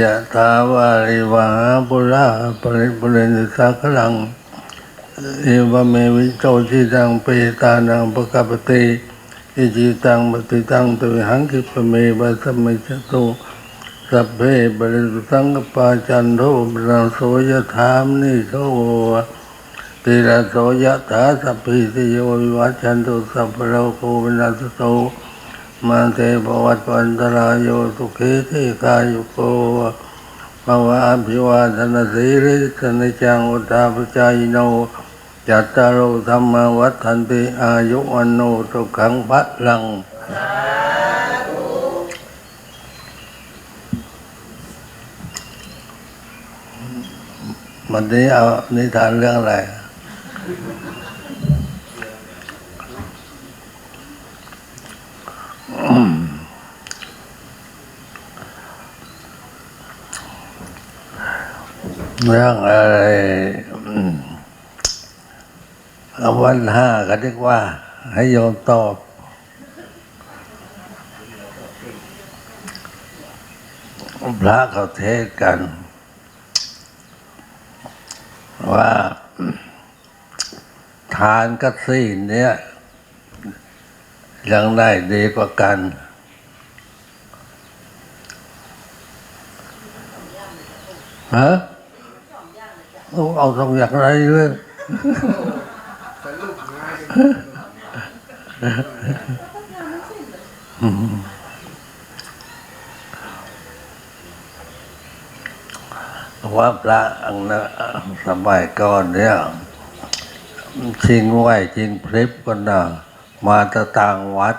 ยะถาวาริวาปุราปริปุเรนสักลังเอวเมวิโตจิตังเปตานังปะกปปติอิจิตังปฏิตังตุหังคิปเมวะสัมมิจตุสัพเพบริสุสังกปาจันโทปรังโสยถามนิโสติระโสยถาสัพพิติโยวิวัชันตุสัพพโลโควินาศโต มาเตภวัตวันตรายโยสุขีติกายุโกภวะอภิวาทนาสีริสนิจังอุตตาปจายโนจัตตารโอธรรมวัฏันติอายุวันโนสุขังพระลัง วันนี้เอานิทานเรื่องอะไร เรื่องอะไรอืมเอาวันห้าก็เรียกว่า ให้โยมตอบพระเขาเทศกัน ว่าทานกับศีลเนี่ยยังได้ดีกว่ากัน ฮะ เอาเอาสองอย่างไรเลยว่าพระอังนะสมัยก่อนเนี่ยชิงไหวชิงพริบก็น่ะมาตะต่างวัด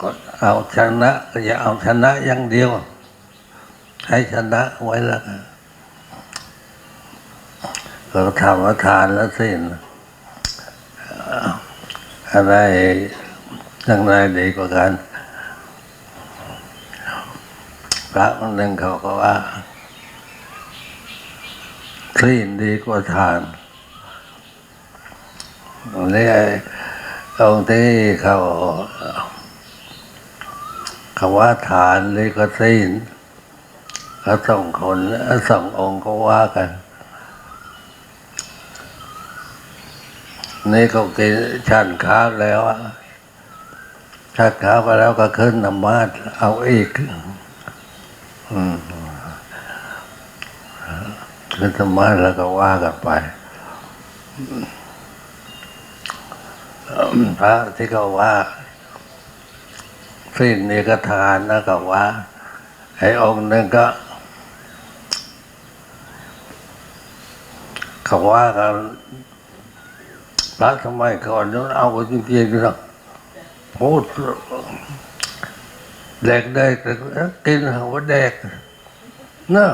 ก็เอาชนะ อย่าเอาชนะอย่างเดียว ให้ชนะไว้แล้ว กันก็ทำว่าทานแล้วสิ้นอะไรยังไงดีกว่ากัน พระค์หนึ่งเขาก็ว่าสิ้นดีกว่าทานนี่ไอ้องค์ที่เขาเขาว่าทานเลยก็สิ้นเขาสองคนสององค์ก็ว่ากัน นี่เขากินฉันขาแล้วอะฉันขาไปแล้วก็ขึ้นนมาดเอาอีกอืมคือธรรมะแล้วก็ว่ากันไปพระที่เขาว่าสิ้นนี้ก็ทานนะก็ว่าไอ้องค์นึงก็เขาว่ากัน ระสมัยก่อนนั้นเอาจริงๆนะพูดแดกได้กินหัวแดกเนะ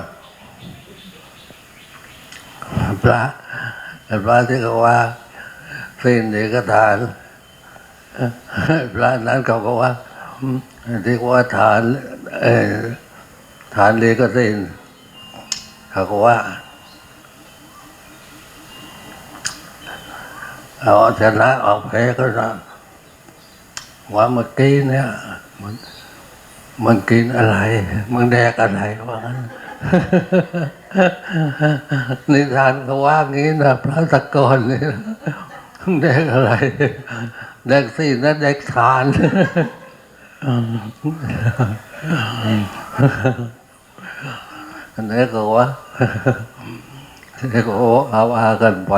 พระพระที่เขาว่าสิ้นเอกทานพระนั้นเขาก็ว่าที่ว่าทานเออทานเลยก็สิ้นเขาก็ว่า เอาชนะเอาแพ้ก็นะว่าเมื่อกี้เนี่ยมันมันกินอะไร มันแดกอะไรว่างั้นนิทานเขาว่างี้นะพระตะกอนนี่แดกอะไรแดกสินะแดกทานอันนี้ก็ว่านี่ก็เอาอากันไป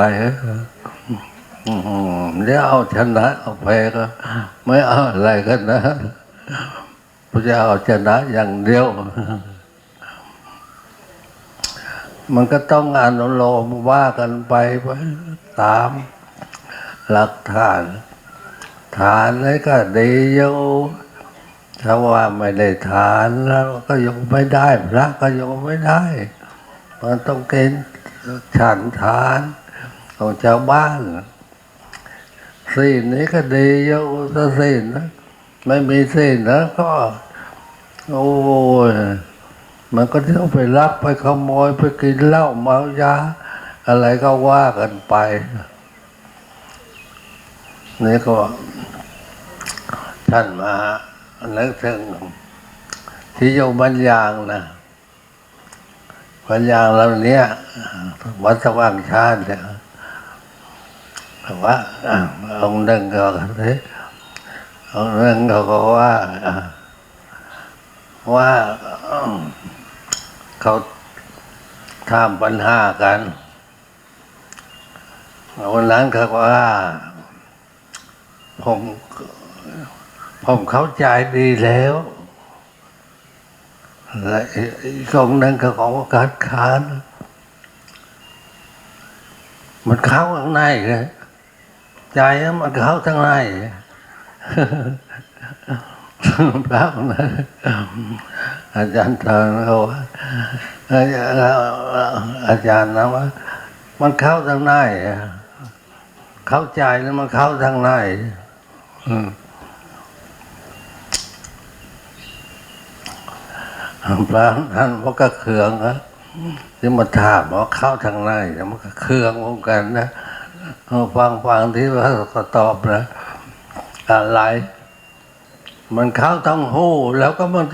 เดี๋ยวเอาชนะเอาแพ้ก็ ไม่เอาอะไรกันนะพระเจ้าเอาชนะอย่างเดียว มันก็ต้องอนุโลมว่ากันไปไปตามหลักฐาน ฐานนี่ก็ดีอยู่ถ้าว่าไม่ได้ฐานแล้วก็ยกไม่ได้พระก็ยกไม่ได้ มันต้องเกณฑ์ฉันฐานของชาวบ้าน ศีลนี้ก็ดีอยู่ถ้าศีลนะไม่มีศีลนะก็ โอ้ยมันก็ต้องไปรับไปขโมยไปกินเหล้าเมายา อะไรก็ว่ากันไปนี่ก็ท่านมานึกถึงที่โยมบัญญางนะพันยางเราเนี้ยวัดสว่างชาติเนี่ย ว่าองค์หนึ่งก็เลยองค์หนึ่งเขาก็ว่าว่าเขาทำปัญหากันวันนั้นเขาว่า ผมผมเข้าใจดีแล้วและอีกองค์หนึงก็ขอการค้านมันเข้าข้างในเลย ใจมันเข้าข้างในพระนะอาจารย์เตือนเขาว่าอาจารย์นะว่ามันเข้าทางในเข้าใจแล้วมันเข้าทางในพระท่านมันก็เคืองนะที่มาถามว่าเข้าทางไหนเนี่ยมันก็เคืองเหมือนกันนะ ฟังฟังที่ว่าก็ตอบนะอะไร มันเข้าต้องหูแล้วก็มัน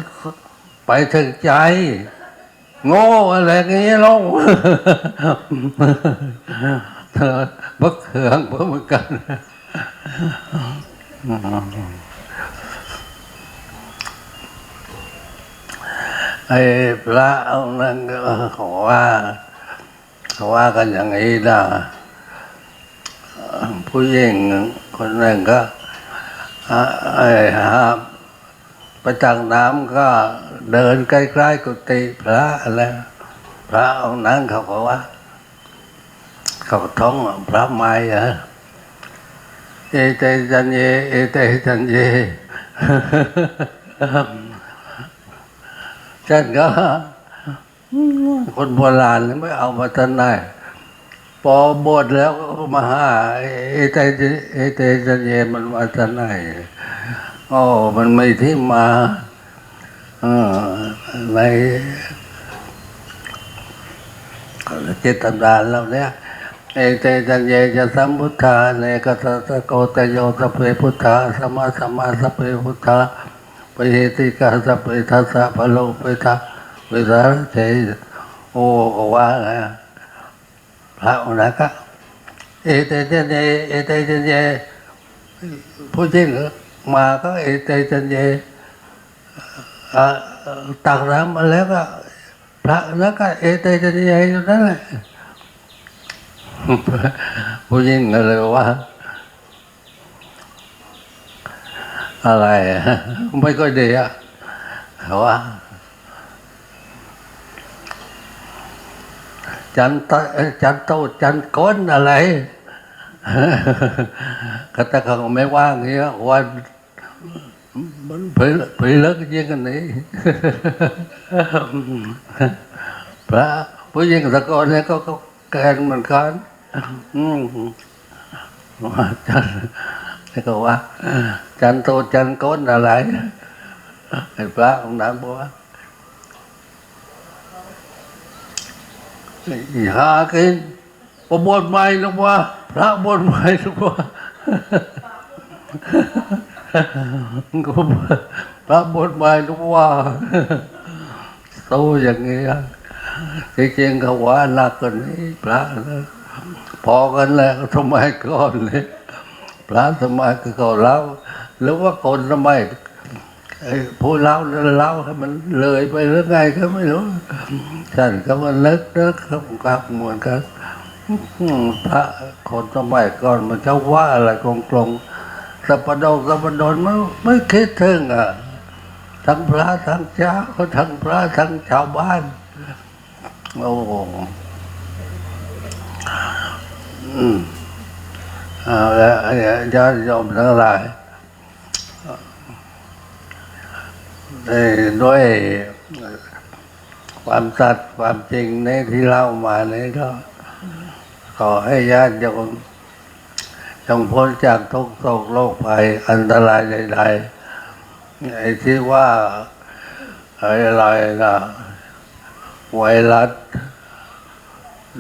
ไปถึงใจ โง่อะไรอย่างนี้ลงเธอบักเคืองเหมือนกันไอ้พระนั้นก็เขาว่าขาว่ากันอย่างนี้นะ ผู้หญิงคนหนึ่งก็อ่าไอ้หาประจักน้ำก็เดินใกล้ๆกุฏิพระอะไรพระองค์นั้นเขาก็ว่า เขาท้องพระไม้อะเอเตจันเยเอเตจันเยฉันก็คนโบราณไม่เอามาทันได้ พอบวชแล้วก็มาหาเอเตเอเตจันเยมันมาทันได้โอ้มันไม่ที่มาอในเจตนานเราเนี่ยเอเตจันเยจะสัมพุทธาเนกัสสะโกตโยสพเพพุทธาสมมาสมมาสพเพพุทธาปเหติกาสัพเพทัสสะพะโลเปทะเวสาเจโอว่าไง พระองค์นั้นก็เอเตเจเนเอเตเจเนผู้จริงมาก็เอเตเจเนอ่าตักน้ำมาแล้วก็พระแล้วก็เอเตเจเนอยู่นั่นแหละผู้หญิงก็เลยว่า อะไรไม่ก็ดีอะเขาว่า จันตจันโตจันก้นอะไรก็แต่เขาไม่ว่างเงี้ยวันมันเผยเผยเลิกยิ่งกันนี้พระผู้หญิงตะกอนเนี่ยก็แกนเหมือนกันอืมว่าจันแล้วก็ว่า จันโตจันก้นอะไรไอ้พระองค์นั้นบอกว่า หากินพอบวชใหม่หรือว่าพระบวชใหม่หรือว่าก็พระบวชใหม่หรือว่าโตอย่างนี้อะจริงๆเขาว่าหนักกว่านี้พระนะพอกันแล้วทำไมก่อนเลยพระสมัยก็เขาเล่าหรือว่าคนสมัย ไอ้ผู้เล่าเล่าให้มันเลยไปหรือไงก็ไม่รู้ฉันก็มันนึกนึกครับกับมือนกันอืมพระคนสมัยก่อนมันจะว่าอะไรกลงๆสัปดงสัปดนมันไม่คิดถึงอะทั้งพระทั้งเจ้าทั้งพระทั้งชาวบ้านโอ้โหอืมเอาละญาติโยมทั้งหลายเอ่อ ด้วยความสัตย์ความจริงในที่เล่ามานี้ก็ ขอให้ญาติโยมจงพ้นจากทุกโศกโรคภัยอันตรายใดๆไอ้ที่ว่าอะไรนะไวรัส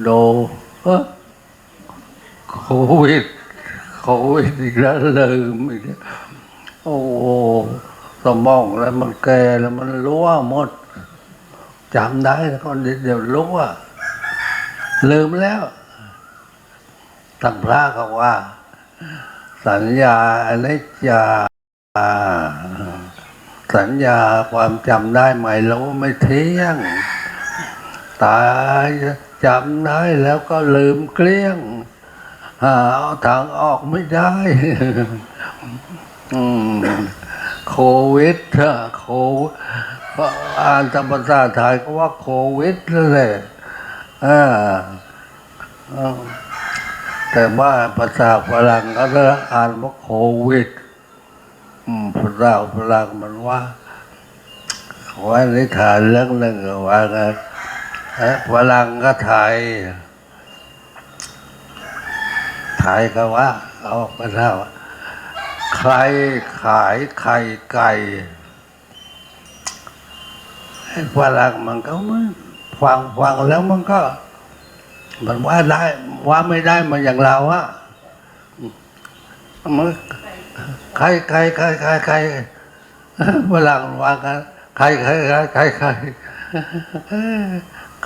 โด้โควิดโควิดอีกแล้วลืมอีกโอ้ สมองแล้วมันแก่แล้วมันรั่วหมดจำได้แล้วก็เดี๋ยวรู้ว่าลืมแล้วตั้งพระเขาว่า สัญญาอนิจจาสัญญาความจำได้ไม่รู้ไม่เที่ยง ตายจำได้แล้วก็ลืมเกลี้ยงหาเอาทางออกไม่ได้ อืม วิดอะโคอ่านตามภาษาไทยก็ว่าโควิดนั่นแหละแต่ว่าภาษาฝรั่งก็จะอ่านว่าโควิดภาษาฝรั่งมันว่าว่านิทานเรื่องหนึ่งว่าไงฝรั่งก็ไทยไทยก็ว่าเอาออกมาเล่าว่า ใครขายไข่ไก่ไอ้ฝรั่งมันก็มันฟังฟังแล้วมันก็ มันว่าได้ว่าไม่ได้มันอย่างเราอะมันใครใครใครใครใครฝรั่งว่ากันใครใครใครใครใคร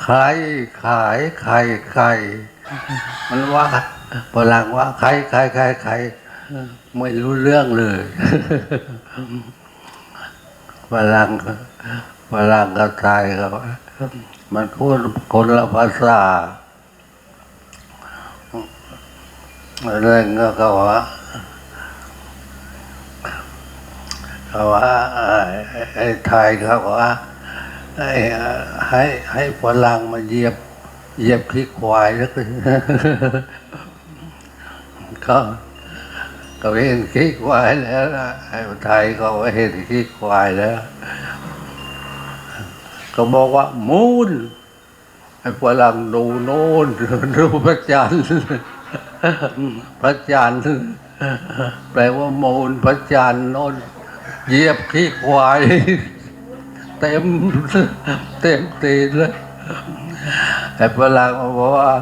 ใครขายไข่ไก่มันว่าฝรั่งว่าใครใครใครใคร ไม่รู้เรื่องเลยฝรั่งฝรั่งกับไทยเขามันพูดคนละภาษาเรื่องก็เขาว่าเขาว่าไอ้ไทยเขาว่าให้ให้ให้ฝรั่งมาเหยียบเหยียบขี้ควายแล้วก็ ก็ก็เห็นขี้ควายแล้วนะไทยก็เห็นขี้ควายแล้วก็บอกว่ามูนไอ้ฝรั่งดูโน่นดูพระจันทร์พระจันทร์แปลว่ามูนพระจันทร์โน่นเหยียบขี้ควาย เต็มเต็มตีนเลยไอ้ฝรั่งบอกว่า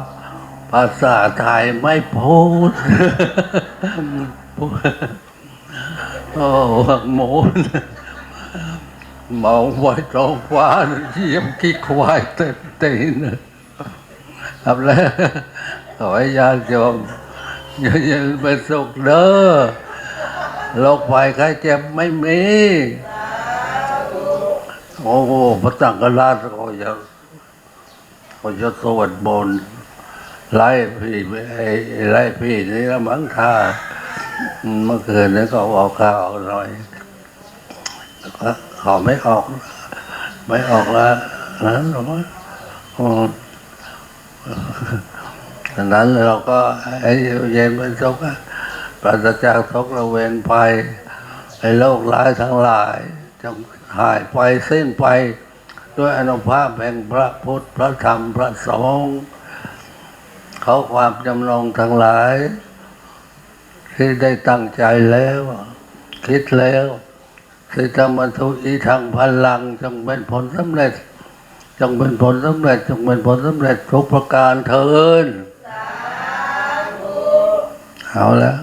ภาษาไทยไม่พูดโอ้โมนมองไว้ท้องฟ้าเยี่ยมขี้ควายเต็มตีนครับแล้วขอให้ญาติโยมอย่าอย่าไปสุขเด้อโรคภัยไข้เจ็บไม่มี โอ้โหพระสังฆราชเขาจะเขาจะสวดบนต์ ไล่พี่ไอ้ไล่พี่นี่ละมั้งท่าเมื่อคืนนี้ก็เอาข้าวหน่อยขอไม่ออก ไม่ออกแล้วนั้นหรออืมดังนั้นเราก็ไอ้เย็นเป็นสุขอะปราศจากทุกข์ระเวนภัยไอ้โรคร้ายทั้งหลายจงหายไปสิ้นไป ด้วยอนุภาพแห่งพระพุทธพระธรรมพระสงฆ์ เขาความจำลองทั้งหลาย ที่ได้ตั้งใจแล้ว คิดแล้วที่ทำบรรทุอีทางพลังจงเป็นผลสำเร็จจงเป็นผลสำเร็จจงเป็นผลสำเร็จทุกประการเทินเอาแล้ว